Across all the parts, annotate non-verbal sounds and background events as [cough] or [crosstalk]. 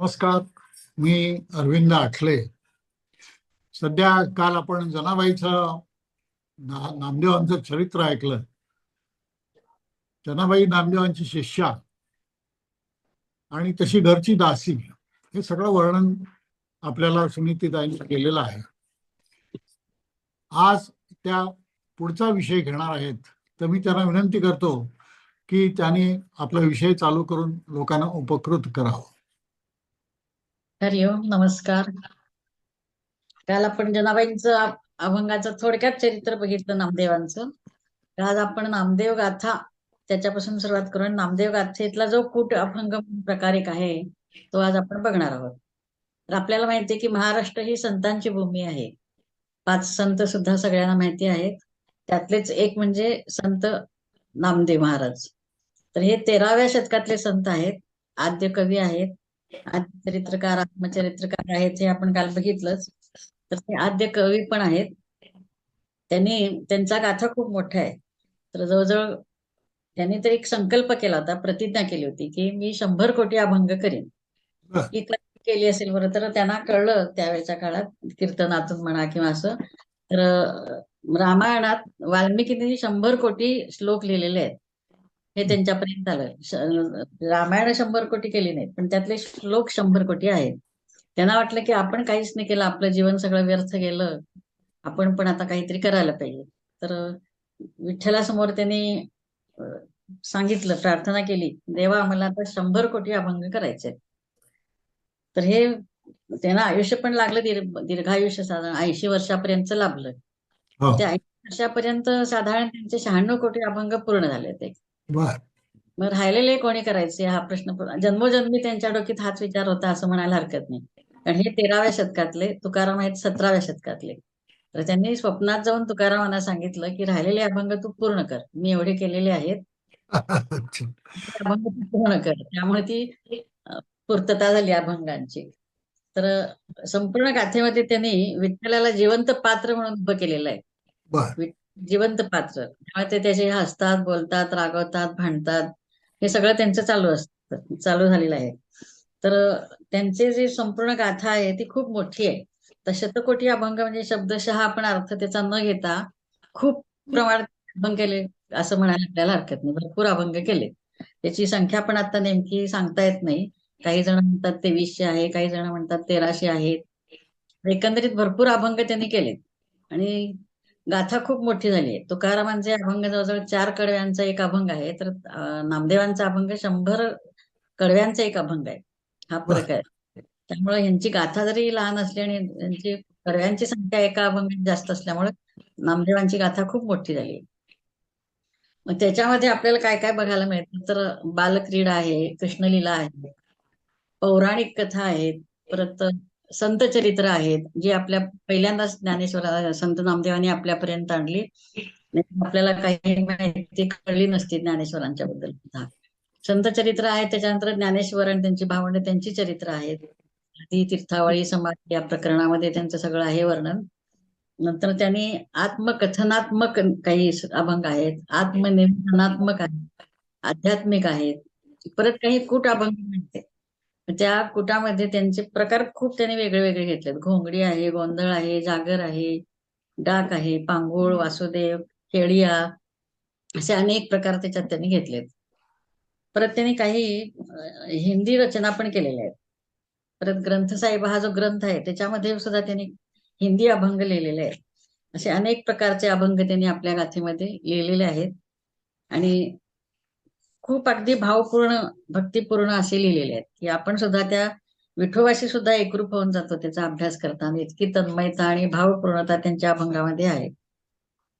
नमस्कार मी अरविंद आठले सध्या काल आपण जनाबाईचं ना नामदेवांचं चरित्र ऐकलं. जनाबाई नामदेवांची शिष्या आणि तशी घरची दासी हे सगळं वर्णन आपल्याला सुनीतीताईंनी केलेलं आहे. आज त्या पुढचा विषय घेणार आहेत. तर मी त्यांना विनंती करतो की त्यांनी आपला विषय चालू करून लोकांना उपकृत करावं. हरिओम नमस्कार. काल आपण जनाबाईंचं अभंगाचं थोडक्यात चरित्र बघितलं नामदेवांचं. तर आज आपण नामदेव गाथा त्याच्यापासून सुरुवात करून नामदेव गाथेतला जो कूट अभंग प्रकार एक आहे तो आज आपण बघणार आहोत. तर आपल्याला माहिती आहे की महाराष्ट्र ही संतांची भूमी आहे. पाच संत सुद्धा सगळ्यांना माहिती आहेत. त्यातलेच एक म्हणजे संत नामदेव महाराज. तर हे तेराव्या शतकातले संत आहेत. आद्य कवी आहेत. आद्य चरित्रकार आत्मचरित्रकार आहेत हे आपण काल बघितलंच. तर ते आद्य कवी पण आहेत. त्यांनी त्यांचा गाथा खूप मोठा आहे. तर जवळजवळ त्यांनी तर एक संकल्प केला होता प्रतिज्ञा केली होती की मी शंभर कोटी अभंग करीन. ही. केली असेल बरं तर त्यांना कळलं त्यावेळेच्या काळात कीर्तनातून म्हणा किंवा असं. तर रामायणात वाल्मिकीने शंभर कोटी श्लोक लिहिलेले आहेत. हे त्यांच्यापर्यंत आलं. रामायण शंभर कोटी केली नाहीत पण त्यातले श्लोक शंभर कोटी आहेत. त्यांना वाटलं की आपण काहीच नाही केलं आपलं जीवन सगळं व्यर्थ गेलं. आपण पण आता काहीतरी करायला पाहिजे. तर विठ्ठलासमोर त्यांनी सांगितलं प्रार्थना केली देवा मला आता शंभर कोटी अभंग करायचे तर हे त्यांना आयुष्य पण लागलं दीर्घ दीर्घायुष्य साधारण ऐंशी वर्षापर्यंत लाभलं. हो. त्या ऐंशी वर्षापर्यंत साधारण त्यांचे शहाण्णव कोटी अभंग पूर्ण झाले ते बर. मग राहिलेले कोणी करायचे? हा प्रश्न जन्मोजन्मी त्यांच्या डोक्यात हाच विचार होता असं म्हणायला हरकत नाही. कारण हे तेराव्या शतकातले तुकाराम आहेत सतराव्या शतकातले. तर त्यांनी स्वप्नात जाऊन तुकारामांना सांगितलं की राहिलेले अभंग तू पूर्ण कर. मी एवढे केलेले आहेत. अभंग तू पूर्ण कर. त्यामुळे ती पूर्तता झाली अभंगांची. तर संपूर्ण गाथेमध्ये त्यांनी विठ्ठलाला जिवंत पात्र म्हणून उभं केलेलं आहे. जिवंत पात्र. त्यामुळे ते त्याचे हसतात बोलतात रागवतात भांडतात. हे सगळं त्यांचं चालू असतं चालू झालेलं आहे. तर त्यांचे जे संपूर्ण गाथा आहे ती खूप मोठी आहे. तर शतकोटी अभंग म्हणजे शब्दशः आपण अर्थ त्याचा न घेता खूप प्रमाणात अभंग केले असं म्हणायला आपल्याला हरकत नाही. भरपूर अभंग केले. त्याची संख्या पण आता नेमकी सांगता येत नाही. काही जण म्हणतात तेवीसशे आहे काही जण म्हणतात तेराशे आहेत एकंदरीत भरपूर अभंग त्यांनी केले आणि गाथा खूप मोठी झाली आहे. तुकारामांचे अभंग जवळजवळ चार कडव्यांचा एक अभंग आहे. तर नामदेवांचा अभंग शंभर कडव्यांचा एक अभंग आहे. हा फरक आहे. त्यामुळे ह्यांची गाथा जरी लहान असली आणि यांची कडव्यांची संख्या एका अभंगात जास्त असल्यामुळे नामदेवांची गाथा खूप मोठी झाली आहे. मग त्याच्यामध्ये आपल्याला काय काय बघायला मिळतं? तर बालक्रीडा आहे कृष्णलीला आहे पौराणिक कथा आहेत परत संत चरित्र आहेत जे आपल्या पहिल्यांदाच ज्ञानेश्वर संत नामदेवांनी आपल्यापर्यंत आणली. आपल्याला काही माहिती कळली नसती ज्ञानेश्वरांच्या बद्दल सुद्धा. संत चरित्र आहे त्याच्यानंतर ज्ञानेश्वर आणि त्यांची भावंड त्यांची चरित्र आहेत. ती तीर्थावळी समाधी या प्रकरणामध्ये त्यांचं सगळं आहे वर्णन. नंतर त्यांनी आत्मकथनात्मक काही अभंग आहेत आत्मनिवेदनात्मक आहेत आध्यात्मिक आहेत. परत काही कूट अभंग म्हणते. त्या कुटामध्ये त्यांचे प्रकार खूप त्यांनी वेगळे वेगळे घेतलेत. घोंगडी आहे गोंधळ आहे जागर आहे डाक आहे पांगोळ वासुदेव केळिया असे अनेक प्रकार त्याच्यात त्यांनी घेतलेत. परत त्यांनी काही हिंदी रचना पण केलेल्या आहेत. परत ग्रंथसाहेब हा जो ग्रंथ आहे त्याच्यामध्ये सुद्धा त्यांनी हिंदी अभंग लिहिलेले आहेत. असे अनेक प्रकारचे अभंग त्यांनी आपल्या गाथेमध्ये लिहिलेले आहेत. आणि खूप अगदी भावपूर्ण भक्तिपूर्ण असे लिहिलेले आहेत. की आपण सुद्धा त्या विठोबाशी सुद्धा एकरूप होऊन जातो त्याचा अभ्यास करताना. इतकी तन्मयता आणि भावपूर्णता त्यांच्या अभंगामध्ये आहे.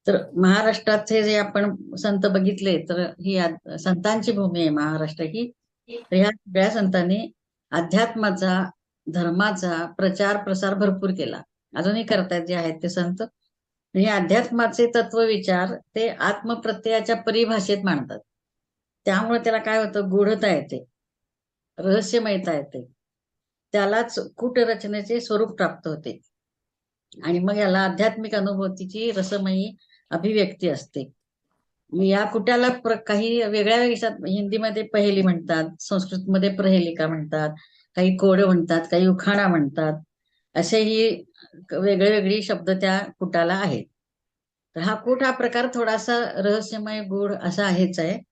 तर महाराष्ट्राचे जे आपण संत बघितले तर ही संतांची भूमी आहे महाराष्ट्र ही. तर ह्या सगळ्या संतांनी अध्यात्माचा धर्माचा प्रचार प्रसार भरपूर केला. अजूनही करतायत जे आहेत ते संत. हे अध्यात्माचे तत्वविचार ते आत्मप्रत्ययाच्या परिभाषेत मांडतात. त्यामुळे त्याला काय होतं? गूढता येते. रहस्यमयता येते. त्यालाच कूटरचनेचे स्वरूप प्राप्त होते. आणि मग याला आध्यात्मिक अनुभूतीची रसमयी अभिव्यक्ती असते. या कुट्याला प्र- काही वेगळ्या वेगळ्या हिंदीमध्ये पहेली म्हणतात संस्कृतमध्ये प्रहेलिका म्हणतात काही कोड म्हणतात काही उखाणा म्हणतात. असेही वेगळे वेगळी शब्द त्या कुटाला आहेत. तर हा कूट हा प्रकार थोडासा रहस्यमय गुढ असा आहेच आहे.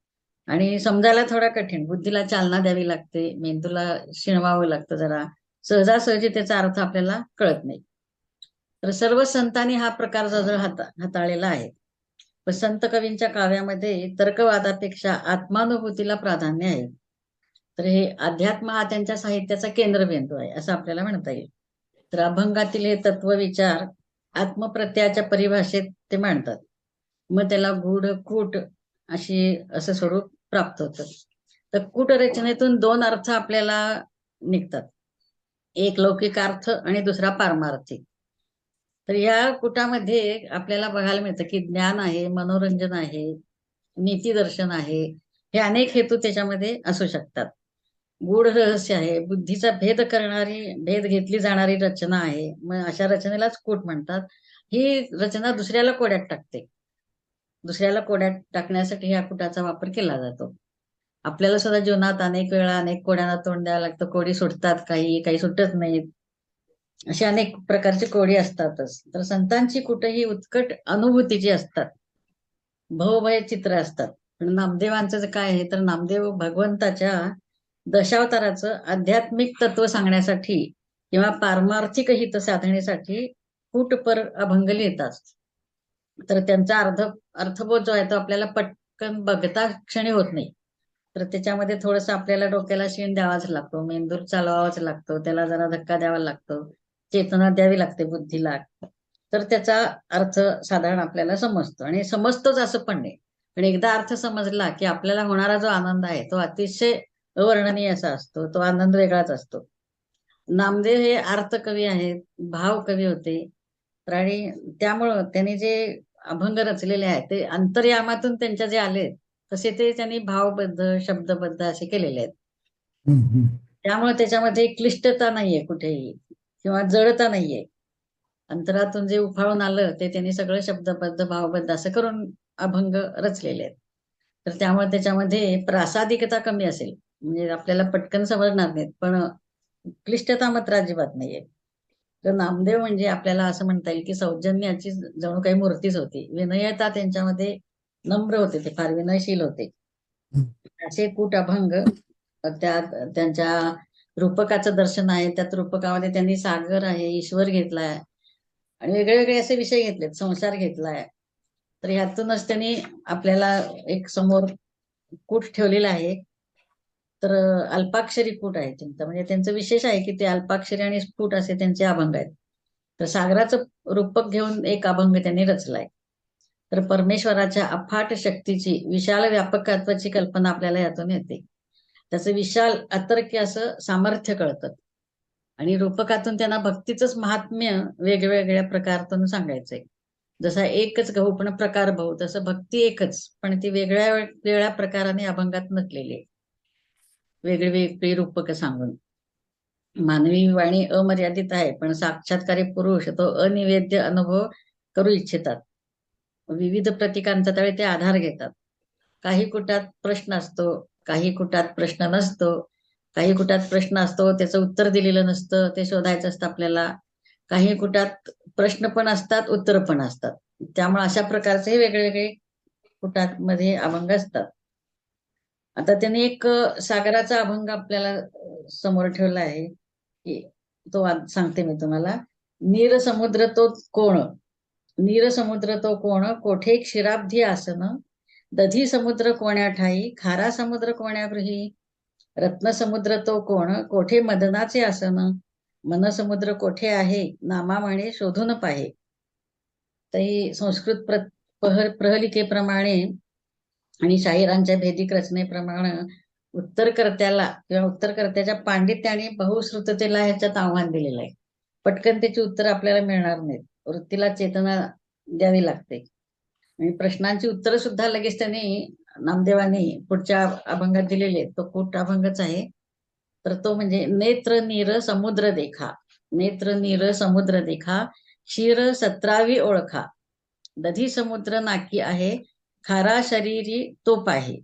आणि समजायला थोडा कठीण. बुद्धीला चालना द्यावी लागते. मेंदूला शिणवावं लागतं जरा. सहजासहजी त्याचा अर्थ आपल्याला कळत नाही. तर सर्व संतांनी हा प्रकार जर हाता हाताळलेला आहे. पण संत कवींच्या काव्यामध्ये तर्कवादापेक्षा आत्मानुभूतीला प्राधान्य आहे. तर हे अध्यात्म हा त्यांच्या साहित्याचा केंद्रबिंदू आहे असं आपल्याला म्हणता येईल. तर अभंगातील हे तत्व विचार आत्मप्रत्ययाच्या परिभाषेत ते मांडतात. मग त्याला गूढ कूट अशी असं स्वरूप प्राप्त होतं तर कूटरचनेतून दोन अर्थ आपल्याला निघतात. एक लौकिक अर्थ आणि दुसरा पारमार्थिक. तर या कुटामध्ये आपल्याला बघायला मिळतं की ज्ञान आहे मनोरंजन आहे नीतीदर्शन आहे हे अनेक हेतू त्याच्यामध्ये असू शकतात. गूढ रहस्य आहे बुद्धीचा भेद करणारी भेद घेतली जाणारी रचना आहे. मग अशा रचनेलाच कूट म्हणतात. ही रचना दुसऱ्याला कोड्यात टाकते. दुसऱ्याला कोड्यात टाकण्यासाठी ह्या कुटाचा वापर केला जातो. आपल्याला सुद्धा जीवनात अनेक वेळा अनेक कोड्यांना तोंड द्यावं लागतं. कोडी सुटतात काही काही सुटत नाहीत. असे अनेक प्रकारची कोडी असतातच. तर संतांची कुठेही उत्कट अनुभूतीची असतात भवभय चित्र असतात. पण नामदेवांचं काय आहे तर नामदेव भगवंताच्या दशावताराचं आध्यात्मिक तत्व सांगण्यासाठी किंवा पारमार्थिक हित साधण्यासाठी कुटपर अभंग लिहितात. तर त्यांचा अर्थ अर्थबोध जो आहे तो आपल्याला पटकन बघता क्षणी होत नाही. तर त्याच्यामध्ये थोडस आपल्याला डोक्याला शीण द्यावाच लागतो मेंदूर चालवावाच लागतो त्याला जरा धक्का द्यावा लागतो चेतना द्यावी लागते बुद्धीला. तर त्याचा अर्थ साधारण आपल्याला समजतो. आणि समजतोच असं पण नाही. पण एकदा अर्थ समजला की आपल्याला होणारा जो आनंद आहे तो अतिशय अवर्णनीय असा असतो तो आनंद वेगळाच असतो. नामदेव हे अर्थ कवी आहेत भाव कवी होते. तर आणि त्यामुळं त्यांनी जे अभंग रचलेले आहेत. ते अंतर्यामातून त्यांच्या जे आले तसे ते त्यांनी भावबद्ध शब्दबद्ध असे केलेले आहेत. त्यामुळे त्याच्यामध्ये क्लिष्टता नाहीये कुठेही किंवा जडता नाहीये. अंतरातून जे उफाळून आलं ते त्यांनी सगळं शब्दबद्ध भावबद्ध असं करून अभंग रचलेले आहेत. तर त्यामुळे त्याच्यामध्ये प्रासादिकता कमी असेल. म्हणजे आपल्याला पटकन समजणार नाहीत पण क्लिष्टता मात्र अजिबात नाहीये. तर नामदेव म्हणजे आपल्याला असं म्हणता येईल की सौजन्याची जणू काही मूर्तीच होती. विनयता त्यांच्यामध्ये नम्र होते ते फार विनयशील होते. असे कूट अभंग त्यात त्यांच्या रूपकाचं दर्शन आहे. त्यात रूपकामध्ये त्यांनी सागर आहे ईश्वर घेतलाय आणि वेगळे वेगळे असे विषय घेतलेत संसार घेतलाय. तर ह्यातूनच त्यांनी आपल्याला एक समोर कूट ठेवलेला आहे. तर अल्पाक्षरी कूट आहे त्यांचं. म्हणजे त्यांचं विशेष आहे की ते अल्पाक्षरी आणि स्फुट असे त्यांचे अभंग आहेत. तर सागराचं रूपक घेऊन एक अभंग त्यांनी रचलाय. तर परमेश्वराच्या अफाट शक्तीची विशाल व्यापकत्वाची कल्पना आपल्याला यातून येते. त्याचं विशाल अतर्क्य असं सामर्थ्य कळतं. आणि रूपकातून त्यांना भक्तीचंच महात्म्य वेगवेगळ्या प्रकारातून सांगायचंय. जसा एकच गहू पण प्रकार भाऊ तसं भक्ती एकच पण ती वेगळ्या वेगळ्या प्रकाराने अभंगात नटलेली आहे. वेगळी वेगळी रूपक सांगून. मानवी वाणी अमर्यादित आहे पण साक्षात्कारी पुरुष तो अनिवेद्य अनुभव करू इच्छितात. विविध प्रतीकांचा त्यावेळी ते आधार घेतात. काही कुटात प्रश्न असतो काही कुटात प्रश्न नसतो काही कुटात प्रश्न असतो त्याचं उत्तर दिलेलं नसतं ते शोधायचं असतं आपल्याला. काही कुटात प्रश्न पण असतात उत्तर पण असतात. त्यामुळे अशा प्रकारचे वेगवेगळे कुटात मध्ये अभंग असतात. आता त्यांनी एक सागराचा अभंग आपल्याला समोर ठेवला आहे की तो सांगते मी तुम्हाला. नीर समुद्र तो कोण? नीर समुद्र तो कोण? कोठे क्षीराब्धी आसन? दधी समुद्र कोण्या ठाई? खारा समुद्र कोण्या गृही? रत्न समुद्र तो कोण? कोठे मदनाचे आसन? मन समुद्र कोठे आहे? नामा म्हणे शोधून पाहे. तरी संस्कृत प्र प्रहलिकेप्रमाणे आणि शाहिरांच्या भेदिक रचनेप्रमाणे उत्तरकर्त्याला किंवा उत्तरकर्त्याच्या पांडित्याने बहुश्रुततेला ह्याच्यात आव्हान दिलेलं आहे. पटकन त्याची उत्तर आपल्याला मिळणार नाहीत. वृत्तीला चेतना द्यावी लागते. आणि प्रश्नांची उत्तर सुद्धा लगेच त्यांनी नामदेवाने पुढच्या अभंगात दिलेले तो कूट अभंगच आहे. तर तो म्हणजे नेत्र नीर समुद्र देखा. नेत्र नीर समुद्र देखा. क्षीर सतरावी ओळखा. दधी समुद्र नाकी आहे. खारा शरीरी तोप आहे.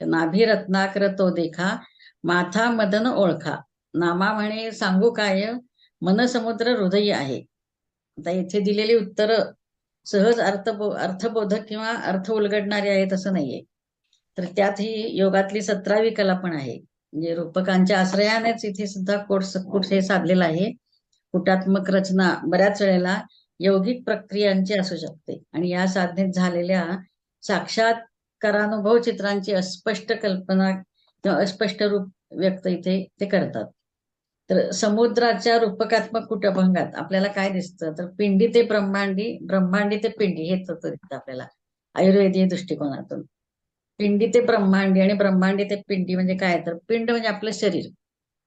नाभी रत्नाकर तो देखा माथा मदन ओळखा. नामा म्हणे सांगू काय? मनसमुद्र हृदय आहे. आता इथे दिलेली उत्तर सहज अर्थ अर्थबोधक किंवा अर्थ उलगडणारे आहेत असं नाहीये. तर त्यात ही योगातली सतरावी कला पण आहे. म्हणजे रूपकांच्या आश्रयानेच इथे सुद्धा कोर्स कुठ हे साधलेलं आहे. कुटात्मक रचना बऱ्याच वेळेला यौगिक प्रक्रियांची असू शकते. आणि या साधनेत झालेल्या साक्षात्कारानुभव चित्रांची अस्पष्ट कल्पना किंवा अस्पष्ट रूप व्यक्त इथे ते करतात. तर समुद्राच्या रूपकात्मक कुटभंगात आपल्याला काय दिसतं? तर पिंडी ते ब्रह्मांडी ब्रह्मांडी ते पिंडी हे तत्व दिसतं आपल्याला आयुर्वेदीय दृष्टिकोनातून. पिंडी ते ब्रह्मांडी आणि ब्रह्मांडी ते पिंडी म्हणजे काय? तर पिंड म्हणजे आपलं शरीर.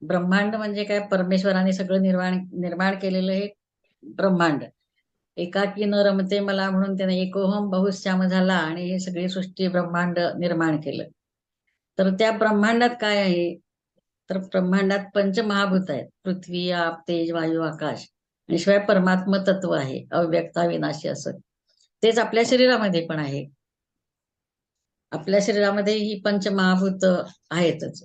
ब्रह्मांड म्हणजे काय? परमेश्वराने सगळं निर्माण निर्माण केलेलं हे ब्रह्मांड. एकाकी न रमते मला म्हणून त्याने एकोहम बहुश्याम झाला आणि हे सगळी सृष्टी ब्रह्मांड निर्माण केलं. तर त्या ब्रह्मांडात काय आहे? तर ब्रह्मांडात पंचमहाभूत आहेत. पृथ्वी आप तेज वायू आकाश. आणि शिवाय परमात्म तत्व आहे. अव्यक्ता विनाशी असं तेच आपल्या शरीरामध्ये पण आहे. आपल्या शरीरामध्ये ही पंचमहाभूत आहेतच.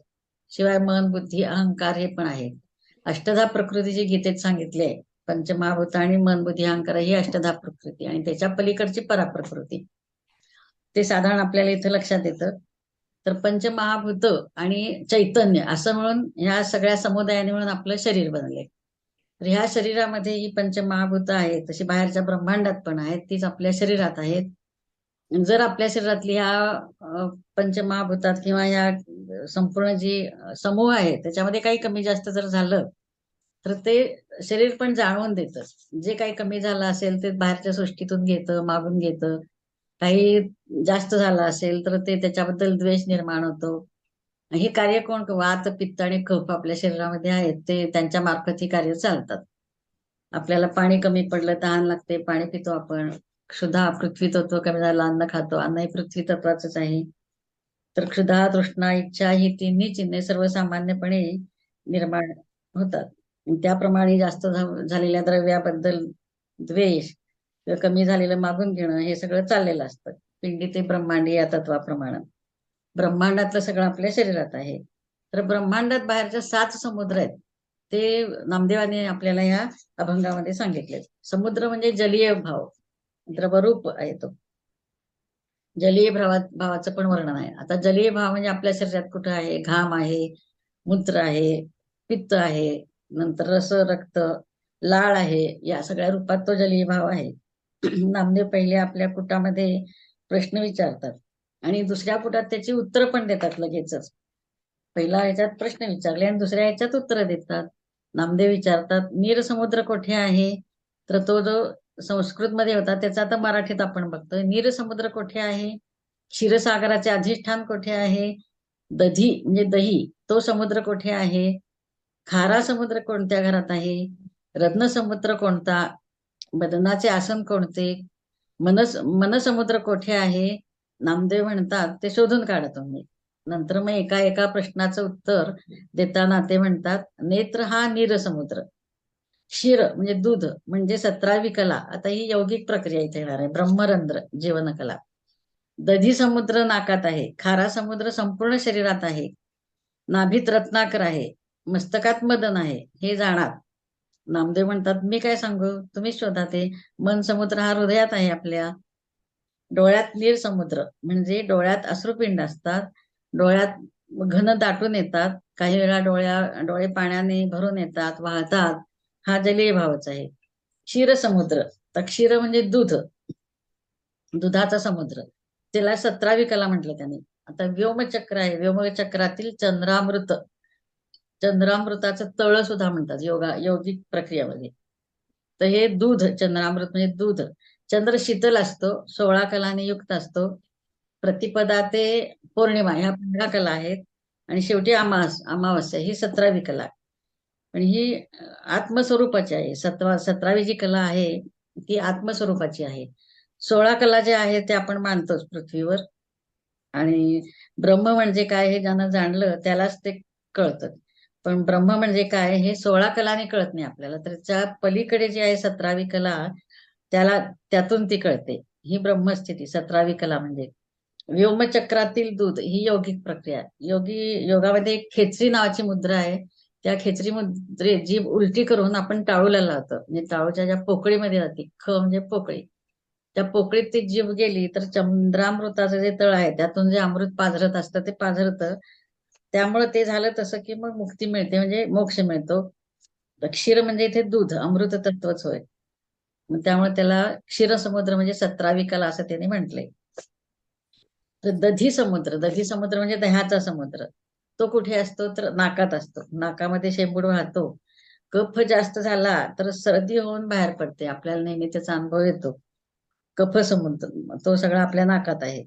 शिवाय मन बुद्धी अहंकार हे पण आहेत. अष्टधा प्रकृतीची गीतेत सांगितले आहे. पंचमहाभूत आणि मनबुद्धी अहंकार ही अष्टधा प्रकृती आणि त्याच्या पलीकडची पराप्रकृती. ते साधारण आपल्याला इथं लक्षात येतं. तर पंचमहाभूत आणि चैतन्य असं म्हणून ह्या सगळ्या समुदायाने म्हणून आपलं शरीर बनले तर ह्या शरीरामध्ये ही पंचमहाभूत आहेत तशी बाहेरच्या ब्रह्मांडात पण आहेत तीच आपल्या शरीरात आहेत. जर आपल्या शरीरातली ह्या पंचमहाभूतात किंवा ह्या संपूर्ण जी समूह आहे त्याच्यामध्ये काही कमी जास्त जर झालं तर ते शरीर पण जाणवून देतं. जे काही कमी झालं असेल ते बाहेरच्या सृष्टीतून घेतं मागून घेतं. काही जास्त झालं असेल तर ते त्याच्याबद्दल द्वेष निर्माण होतो. हे कार्य कोण? वात पित्त आणि कफ आपल्या शरीरामध्ये आहेत. ते त्यांच्या मार्फत ही कार्य चालतात. आपल्याला पाणी कमी पडलं तहान लागते पाणी पितो आपण. क्षुधा पृथ्वी तत्व कमी झालं अन्न खातो. अन्न हे पृथ्वी तत्वाच आहे. तर क्षुधा तृष्णा इच्छा ही तिन्ही चिन्हे सर्वसामान्यपणे निर्माण होतात. त्याप्रमाणे जास्त झालेल्या द्रव्याबद्दल द्वेष किंवा कमी झालेलं मागून घेणं हे सगळं चाललेलं असतं. पिंडी ते ब्रह्मांडी या तत्वाप्रमाणे. ब्रह्मांडातलं सगळं आपल्या शरीरात आहे. तर ब्रह्मांडात बाहेरचे सात समुद्र आहेत. ते नामदेवाने आपल्याला या अभंगामध्ये सांगितले समुद्र म्हणजे जलीय भाव. द्रवरूप आहे तो. जलीय भावात भावाचं पण वर्णन आहे. आता जलीय भाव म्हणजे आपल्या शरीरात कुठं आहे? घाम आहे मूत्र आहे पित्त आहे नंतर रस रक्त लाळ आहे या सगळ्या रूपात तो जलीय भाव आहे. [clears throat] नामदेव पहिले आपल्या कुटामध्ये प्रश्न विचारतात आणि दुसऱ्या पुटात त्याची उत्तर पण देतात लगेचच. पहिला ह्याच्यात प्रश्न विचारले आणि दुसऱ्या ह्याच्यात उत्तर देतात. नामदेव विचारतात नीर समुद्र कोठे आहे? तर तो जो संस्कृत मध्ये होता त्याचा आता मराठीत आपण बघतोय. नीर समुद्र कोठे आहे? क्षीरसागराचे अधिष्ठान कोठे आहे? दधी म्हणजे दही तो समुद्र कोठे आहे? खारा समुद्र कोणत्या घरात आहे? रत्न समुद्र कोणता? बदनाचे आसन कोणते? मनस मनसमुद्र कोठे आहे? नामदेव म्हणतात ते शोधून काढा तुम्ही. नंतर मग एका एका प्रश्नाचं उत्तर देताना ते म्हणतात नेत्र हा नीर समुद्र क्षीर म्हणजे दूध म्हणजे सतरावी कला. आता ही यौगिक प्रक्रिया इथे येणार आहे. ब्रह्मरंध्र जीवन कला दधी समुद्र नाकात आहे. खारा समुद्र संपूर्ण शरीरात आहे. नाभीत रत्नाकर आहे. मस्तकात मदन आहे हे जाणार. नामदेव म्हणतात मी काय सांगू? तुम्ही शोधा ते. मन समुद्र हा हृदयात आहे आपल्या. डोळ्यात नीर समुद्र. म्हणजे डोळ्यात अश्रुपिंड असतात. डोळ्यात घन दाटून येतात. काही वेळा डोळ्या डोळे पाण्याने भरून येतात वाहतात. हा जलीय भावच आहे. क्षीर समुद्र. तर क्षीर म्हणजे दूध. दुधाचा समुद्र. त्याला सतरावी कला म्हटलं त्याने. आता व्योमचक्र आहे. व्योमचक्रातील चंद्रामृत. चंद्रामृताचं तळ सुद्धा म्हणतात योगा योगिक प्रक्रियामध्ये. तर हे दूध चंद्रामृत म्हणजे दूध. चंद्र शीतल असतो सोळा कलाने युक्त असतो. प्रतिपदा ते पौर्णिमा ह्या पंधरा कला आहेत. आणि शेवटी अमास अमावस्या ही सतरावी कला. पण ही आत्मस्वरूपाची आहे. सतरा सतरावी जी कला आहे ती आत्मस्वरूपाची आहे. सोळा कला जे आहे ते आपण मानतोच पृथ्वीवर. आणि ब्रह्म म्हणजे काय हे ज्यानं जाणलं त्यालाच ते कळतं. पण ब्रह्म म्हणजे काय हे सोळा कलाने कळत नाही आपल्याला. तर त्या पलीकडे जी आहे सतरावी कला त्याला त्यातून ती कळते. ही ब्रह्मस्थिती सतरावी कला म्हणजे. व्योमचक्रातील दूध ही योगिक प्रक्रिया. योगी योगामध्ये एक खेचरी नावाची मुद्रा आहे. त्या खेचरी मुद्रे जीभ उलटी करून आपण टाळूला लावतो. म्हणजे टाळूच्या ज्या पोकळीमध्ये जाते ख म्हणजे पोकळी. त्या पोकळीत ती जीभ गेली तर चंद्रामृताचं जे तळ आहे त्यातून जे अमृत पाझरत असतं ते पाझरतं त्यामुळे ते झालं तसं की मग मुक्ती मिळते म्हणजे मोक्ष मिळतो. क्षीर म्हणजे इथे दूध अमृत तत्वच होय. मग त्यामुळे त्याला क्षीर समुद्र म्हणजे सतरावी असं त्याने म्हटलंय तर दधी समुद्र दधी समुद्र म्हणजे दह्याचा समुद्र. तो कुठे असतो? तर नाकात असतो. नाकामध्ये शेंबूड वाहतो. कफ जास्त झाला तर सर्दी होऊन बाहेर पडते. आपल्याला नेहमी त्याचा अनुभव येतो. कफ समुद्र तो सगळा आपल्या नाकात आहे.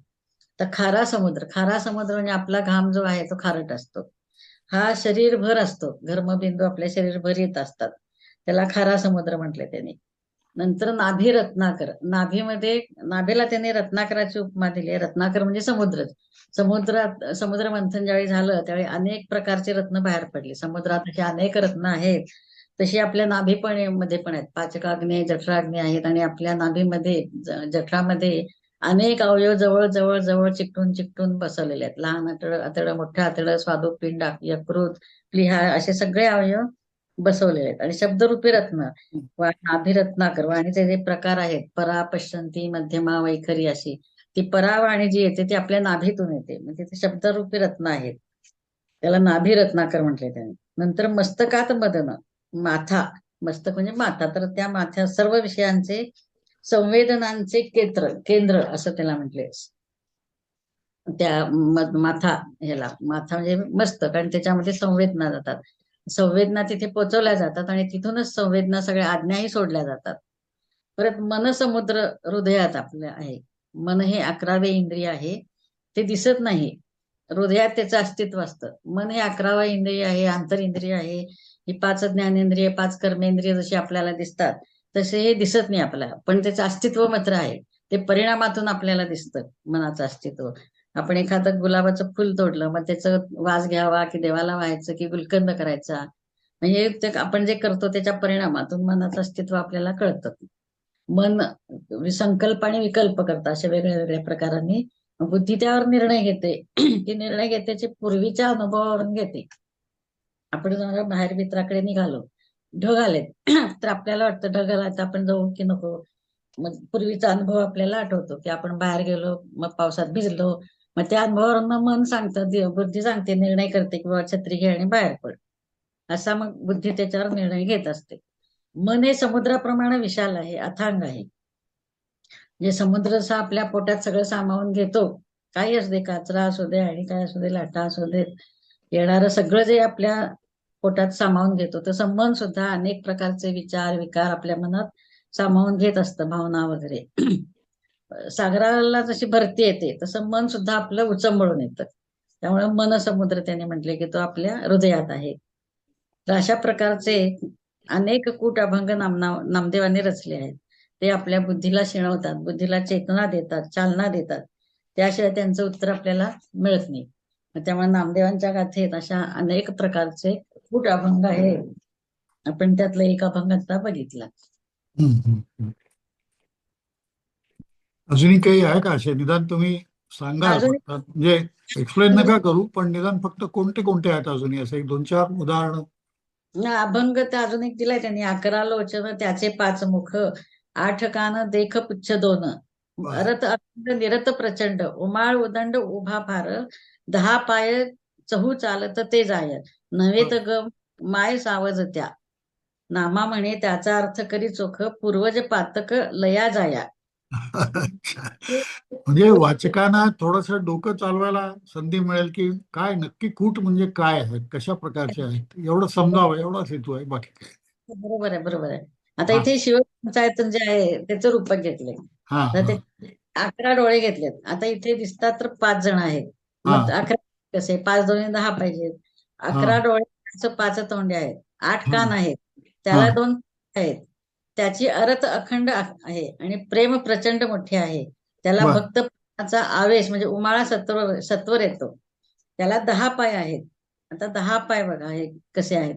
तर खारा समुद्र खारा समुद्र म्हणजे आपला घाम जो आहे तो खारट असतो. हा शरीरभर असतो. घर्मबिंदू आपल्या शरीरभर येत असतात. त्याला खारा समुद्र म्हटले त्यांनी. नंतर नाभी रत्नाकर. नाभीमध्ये नाभीला त्यांनी रत्नाकराची उपमा दिली. आहे रत्नाकर म्हणजे समुद्र समुद्रात समुद्र मंथन ज्यावेळी झालं त्यावेळी अनेक प्रकारचे रत्न बाहेर पडले. समुद्रात असे अनेक रत्न आहेत. तशी आपल्या नाभी पण मध्ये पण आहेत. पाचकाग्नी जठराग्नी आहेत आणि आपल्या नाभीमध्ये जठरामध्ये अनेक अवयव जवळ जवळ जवळ चिकटून चिकटून बसवलेले आहेत. लहान आतड आतड मोठं आतड स्वादुपिंड यकृत प्लिहा असे सगळे अवयव बसवलेले आहेत. आणि शब्दरूपी रत्न वा नाभिरत्नाकर वाणीचे जे प्रकार आहेत परा पश्चंती मध्यमा वैखरी अशी ती परावाणी जी येते ती आपल्या नाभीतून येते. म्हणजे ते शब्दरूपी रत्न आहेत. त्याला नाभी रत्नाकर म्हटले त्यांनी. नंतर मस्तकात मदन माथा. मस्तक म्हणजे माथा. तर त्या माथ्या सर्व विषयांचे संवेदनांचे केंद्र केंद्र असं त्याला म्हटले. त्या माथा ह्याला माथा म्हणजे मस्त कारण त्याच्यामध्ये संवेदना जातात. संवेदना तिथे पोचवल्या जातात आणि तिथूनच संवेदना सगळ्या आज्ञाही सोडल्या जातात. परत मनसमुद्र हृदयात आपल्या आहे. मन हे अकरावे इंद्रिय आहे. ते दिसत नाही. हृदयात त्याचं अस्तित्व असतं. मन हे अकरावा इंद्रिय आहे आंतर इंद्रिय आहे. ही पाच ज्ञानेंद्रिय पाच कर्मेंद्रिय जशी आपल्याला दिसतात तसे हे दिसत नाही आपल्याला. पण त्याचं अस्तित्व मात्र आहे. ते परिणामातून आपल्याला दिसतं मनाचं अस्तित्व. आपण एखादं गुलाबाचं फुल तोडलं मग त्याचं वास घ्यावा की देवाला व्हायचं की गुलकंद करायचा. म्हणजे आपण जे करतो त्याच्या परिणामातून मनाचं अस्तित्व आपल्याला कळतं. मन संकल्प आणि विकल्प करतं अशा वेगळ्या वेगळ्या प्रकारांनी. बुद्धी त्यावर निर्णय घेते [clears throat] ती निर्णय घेते पूर्वीच्या अनुभवावरून घेते. आपण जर बाहेर मित्राकडे निघालो. ढग आलेत. [clears throat] तर आपल्याला वाटतं ढग आला तर आपण जाऊ की नको? मग पूर्वीचा अनुभव आपल्याला आठवतो की आपण बाहेर गेलो मग पावसात भिजलो. मग त्या अनुभवावरून मग मन सांगतं बुद्धी सांगते निर्णय करते की बाबा छत्री घे आणि बाहेर पड. असा मग बुद्धी त्याच्यावर निर्णय घेत असते. मन हे समुद्राप्रमाणे विशाल आहे अथांग आहे. जे समुद्र असा आपल्या पोटात सगळं सामावून घेतो काही असू दे काचरा असू दे आणि काय असू दे लाटा असू दे येणारं सगळं जे आपल्या पोटात सामावून घेतो. तसं मन सुद्धा अनेक प्रकारचे विचार विकार आपल्या मनात सामावून घेत असतं भावना वगैरे. सागराला जशी भरती येते तसं मन सुद्धा आपलं उचंबळून येतं. त्यामुळे मन समुद्र त्याने म्हटले की तो आपल्या हृदयात आहे. तर अशा प्रकारचे अनेक कूट अभंग नामना नामदेवाने रचले आहेत. ते आपल्या बुद्धीला शिणवतात बुद्धीला चेतना देतात चालना देतात. त्याशिवाय त्यांचं उत्तर आपल्याला मिळत नाही. त्यामुळे नामदेवांच्या गाथेत अशा अनेक प्रकारचे कूट अभंग आहे. आपण त्यातला एक अभंग आता बघितला. अजूनही काही आहे का असे? निदान तुम्ही सांगा. म्हणजे एक्सप्लेन नका करू पण निदान फक्त कोणते कोणते आहेत अजूनही? असे एक दोन चार उदाहरण. ना अभंग तर अजून एक दिलाय त्यांनी. अकरा लोचन त्याचे पाच मुख आठ कान देख पुच्छ दोन. अरत अखंड निरत प्रचंड. उमाळ उदंड उभा फार दहा पाय चहू चालत ते जाय. नव्हे तर ग माय सावज त्या. नामा म्हणे त्याचा अर्थ करी चोख पूर्वज पातक लया जाया. म्हणजे वाचकांना थोडस डोकं चालवायला संधी मिळेल की काय नक्की कूट म्हणजे काय आहे? कशा प्रकारचे आहेत? एवढं समजावं एवढाच हेतू आहे बाकी काय. बरोबर आहे बरोबर आहे. आता. इथे शिवपंचायतन जे आहे त्याचं रूपक घेतलंय. हा तर. ते अकरा डोळे घेतलेत. आता इथे दिसतात तर पाच जण आहेत. अकरा कसे? पाच दोन्ही दहा पाहिजेत अकरा. डोळे पाच तोंडे आहेत आठ. कान आहेत त्याला. दोन आहेत त्याची अरत अखंड आहे आणि प्रेम प्रचंड मोठे आहे त्याला. भक्त आवेश म्हणजे उमाळा सत्वर सत्वर येतो त्याला दहा पाय आहेत आता दहा पाय बघा हे कसे आहेत.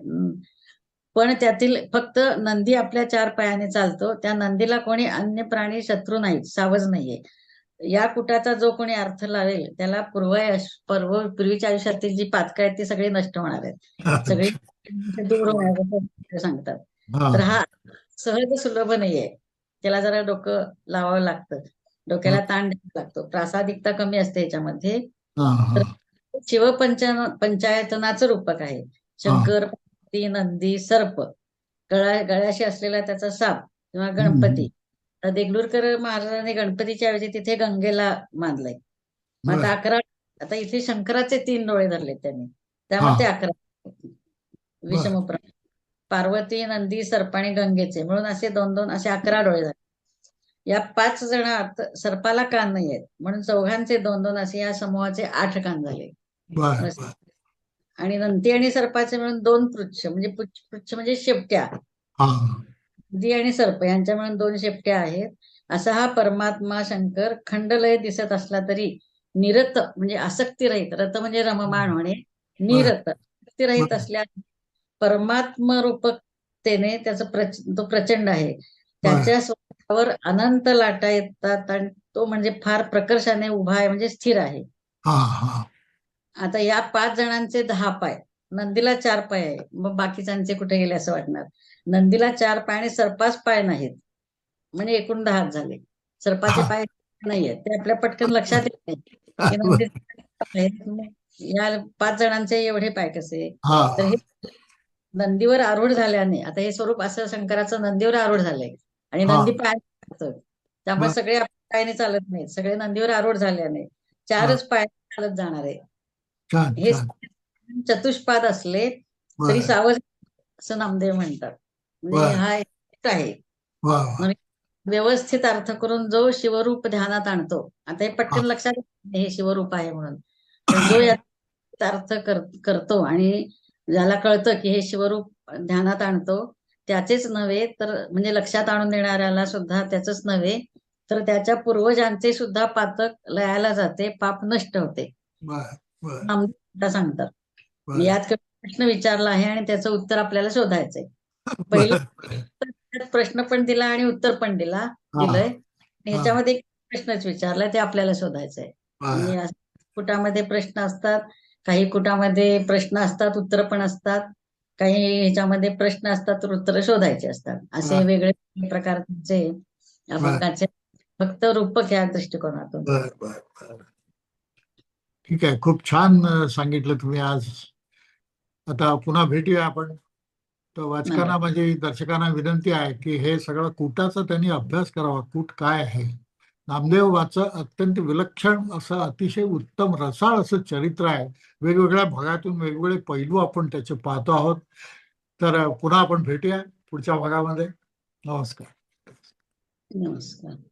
पण त्यातील फक्त नंदी आपल्या चार पायाने चालतो त्या नंदीला कोणी अन्य प्राणी शत्रू नाहीत सावज नाहीये या कुटाचा जो कोणी अर्थ लावेल त्याला पूर्व पर्व पूर्वीच्या आयुष्यातील जी पातकं आहेत ती सगळी नष्ट होणार आहेत. सगळी दूर असं सांगतात. तर हा सहज सुलभ नाहीये. त्याला जरा डोकं लावावं लागतं. डोक्याला ताण द्यावा लागतो. प्रासादिकता कमी असते याच्यामध्ये. शिवपंचन पंचायतनाचं रूपक आहे. शंकर नंदी सर्प. गळा गळ्याशी असलेला त्याचा साप किंवा गणपती. तर देगलूरकर महाराजांनी गणपतीच्या ऐवजी तिथे गंगेला मानलंय. मग आता. अकरा आता इथे शंकराचे तीन डोळे धरले त्यांनी. त्यामुळे ते अकरा. विषमप्र. पार्वती नंदी सर्प आणि गंगेचे. मिळून असे दोन दोन असे अकरा डोळे झाले या पाच जणात सर्पाला कान नाही आहेत. म्हणून चौघांचे दोन दोन असे या समूहाचे आठ कान झाले. आणि नंदी आणि सर्पाचे मिळून दोन पृच्छ म्हणजे पुच्छ पृच्छ म्हणजे शेपट्या. नंदी आणि सर्प यांच्या मिळून दोन शेपट्या आहेत. असा हा परमात्मा शंकर खंडलय दिसत असला तरी निरत म्हणजे आसक्ती रहित रत म्हणजे रममाण होणे निरत आसक्ती रहित. असल्या परमात्म रूपकतेने त्याचं प्रच तो प्रचंड आहे. त्याच्या स्वतःवर अनंत लाटा येतात आणि तो म्हणजे फार प्रकर्षाने उभा आहे म्हणजे स्थिर आहे. हा हा. आता या पाच जणांचे दहा पाय नंदीला चार पाय आहे मग बाकीच्यांचे कुठे गेले असं वाटणार? नंदीला चार पाय आणि सर्पास पाय नाहीत. म्हणजे एकूण दहाच झाले. सर्पाचे. पाय नाहीयेत. ते आपल्या पटकन लक्षात येत नाही. [laughs] आहेत. या पाच जणांचे एवढे पाय कसे? तर हे नंदीवर आरूढ झाल्याने आता हे स्वरूप असं शंकराचं नंदीवर आरूढ झालंय. आणि. नंदी पाय. त्यामुळे. सगळे पायाने चालत नाहीत. सगळे नंदीवर आरूढ झाल्याने चारच पाय चालत जाणार आहे हे चतुष्पाद असले तरी सावध असं नामदेव म्हणतात. म्हणजे. हा एक आहे. वा व्यवस्थित अर्थ करून जो शिवरूप ध्यानात आणतो. आता हे पटकन. लक्षात हे शिवरूप आहे म्हणून. जो [coughs] याचा अर्थ कर, करतो आणि ज्याला कळतं की हे शिवरूप ध्यानात आणतो त्याचेच नव्हे तर म्हणजे लक्षात आणून देणाऱ्याला सुद्धा त्याचंच नव्हे तर त्याच्या पूर्वजांचे सुद्धा पातक लयाला जाते पाप नष्ट होते. सांगतात. यात प्रश्न विचारला आहे आणि त्याचं उत्तर आपल्याला शोधायचंय. [laughs] पहिलं प्रश्न पण दिला आणि उत्तर पण दिला. दिलंय. ह्याच्यामध्ये प्रश्नच विचारलाय ते आपल्याला शोधायचंय. म्हणजे बर असं कुटामध्ये प्रश्न असतात काही कुटामध्ये प्रश्न असतात उत्तर पण असतात. काही ह्याच्यामध्ये प्रश्न असतात तर उत्तर शोधायचे असतात. असे. वेगळे प्रकारचे अभंगाचे फक्त रूपक या दृष्टिकोनातून. ठीक आहे खूप छान सांगितलं तुम्ही आज. आता पुन्हा भेटूया आपण. तर वाचकांना म्हणजे दर्शकांना विनंती आहे की हे सगळं कूटाचा त्यांनी अभ्यास करावा कूट काय आहे? नामदेव वाचं अत्यंत विलक्षण असं अतिशय उत्तम रसाळ असं चरित्र आहे. वेगवेगळ्या भागातून वेगवेगळे पैलू आपण त्याचे पाहतो आहोत. तर पुन्हा आपण भेटूया पुढच्या भागामध्ये. नमस्कार. नमस्कार.